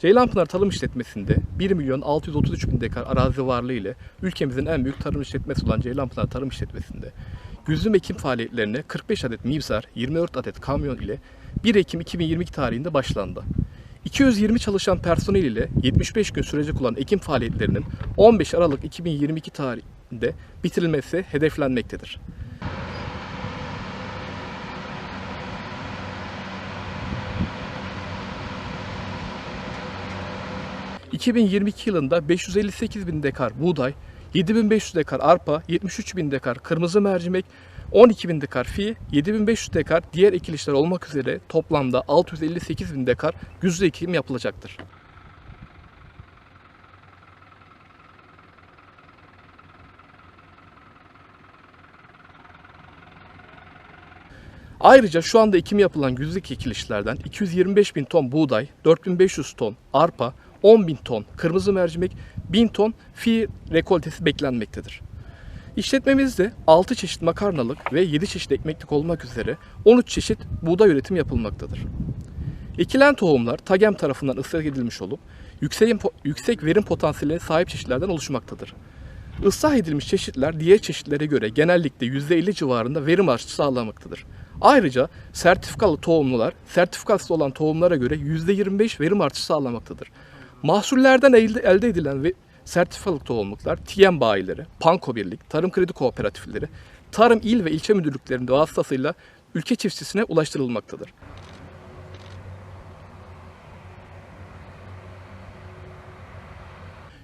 Ceylanpınar Tarım İşletmesi'nde 1 milyon 633 bin dekar arazi varlığı ile ülkemizin en büyük tarım işletmesi olan Ceylanpınar Tarım İşletmesi'nde güzüm ekim faaliyetlerine 45 adet mivsar, 24 adet kamyon ile 1 Ekim 2022 tarihinde başlandı. 220 çalışan personel ile 75 gün sürecek olan ekim faaliyetlerinin 15 Aralık 2022 tarihinde bitirilmesi hedeflenmektedir. ...2022 yılında 558 bin dekar buğday, 7500 dekar arpa, 73 bin dekar kırmızı mercimek, 12 bin dekar fi, 7500 dekar diğer ekilişler olmak üzere toplamda 658 bin dekar güzde ekim yapılacaktır. Ayrıca şu anda ekim yapılan güzlük ekilişlerden 225 bin ton buğday, 4500 ton arpa, 10 bin ton kırmızı mercimek, 1000 ton fi rekoltesi beklenmektedir. İşletmemizde 6 çeşit makarnalık ve 7 çeşit ekmeklik olmak üzere 13 çeşit buğday üretim yapılmaktadır. Ekilen tohumlar TAGEM tarafından ıslah edilmiş olup yüksek, yüksek verim potansiyeline sahip çeşitlerden oluşmaktadır. Islah edilmiş çeşitler diğer çeşitlere göre genellikle %50 civarında verim artışı sağlamaktadır. Ayrıca sertifikalı tohumlular, sertifikasız olan tohumlara göre %25 verim artışı sağlamaktadır. Mahsullerden elde, edilen ve sertifikalı tohumluklar TİEM bayileri, Panko Birlik, Tarım Kredi Kooperatifleri, Tarım İl ve ilçe müdürlüklerinde vasıtasıyla ülke çiftçisine ulaştırılmaktadır.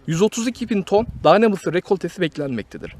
...132 bin ton tane mısır rekoltesi beklenmektedir.